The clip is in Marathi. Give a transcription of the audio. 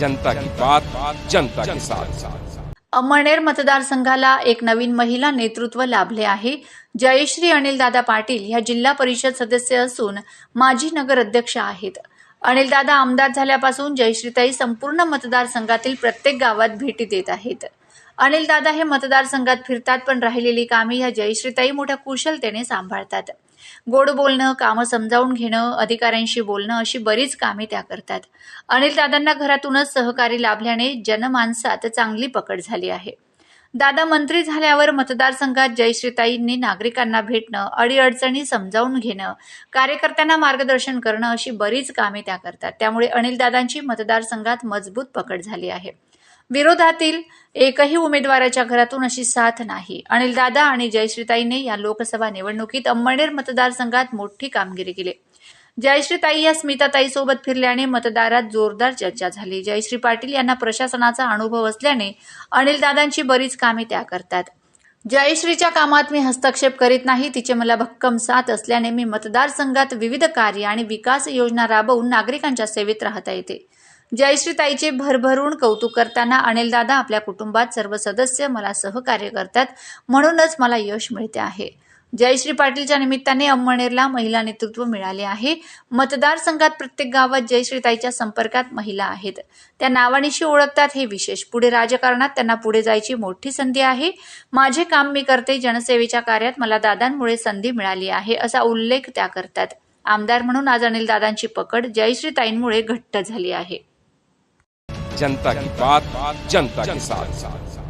जनता की बात जनता के साथ। अमळनेर मतदारसंघाला एक नवीन महिला नेतृत्व लाभले आहे. जयश्री अनिलदादा पाटील ह्या जिल्हा परिषद सदस्य असून माजी नगर अध्यक्ष आहेत. अनिलदादा आमदार झाल्यापासून जयश्रीताई संपूर्ण मतदारसंघातील प्रत्येक गावात भेटी देत आहेत. अनिलदादा हे मतदारसंघात फिरतात पण राहिलेली कामे ह्या जयश्रीताई मोठ्या कुशलतेने सांभाळतात. गोड बोलणं कामं समजावून घेणं अधिकाऱ्यांशी बोलणं अशी बरीच कामे त्या करतात. अनिलदादांना घरातूनच सहकारी लाभल्याने जनमानसात चांगली पकड झाली आहे. दादा मंत्री झाल्यावर मतदारसंघात जयश्रीताईंनी नागरिकांना भेटणं अडीअडचणी समजावून घेणं कार्यकर्त्यांना मार्गदर्शन करणं अशी बरीच कामे त्या करतात. त्यामुळे अनिलदादांची मतदारसंघात मजबूत पकड झाली आहे. विरोधातील एकही उमेदवाराच्या घरातून अशी साथ नाही. अनिलदादा आणि जयश्रीताईने या लोकसभा निवडणुकीत अंमळनेर मतदारसंघात मोठी कामगिरी केली. जयश्रीताई या स्मिताताई सोबत फिरल्याने मतदारात जोरदार चर्चा झाली. जयश्री पाटील यांना प्रशासनाचा अनुभव असल्याने अनिलदादांची बरीच कामे त्या करतात. जयश्रीच्या कामात मी हस्तक्षेप करीत नाही तिचे मला भक्कम साथ असल्याने मी मतदारसंघात विविध कार्य आणि विकास योजना राबवून नागरिकांच्या सेवेत राहता येते. जयश्रीताईचे भरभरून कौतुक करताना अनिलदादा आपल्या कुटुंबात सर्व सदस्य मला सहकार्य करतात. म्हणूनच मला यश मिळते आहे. जयश्री पाटीलच्या निमित्ताने अंमळनेरला महिला नेतृत्व मिळाले आहे. मतदारसंघात प्रत्येक गावात जयश्रीताईच्या संपर्कात महिला आहेत. त्या नावानिशी ओळखतात हे विशेष. पुढे राजकारणात त्यांना पुढे जायची मोठी संधी आहे. माझे काम मी करते जनसेवेच्या कार्यात मला दादांमुळे संधी मिळाली आहे असा उल्लेख त्या करतात. आमदार म्हणून आज अनिल दादांची पकड जयश्रीताईंमुळे घट्ट झाली आहे. जनता की बात जनता के साथ।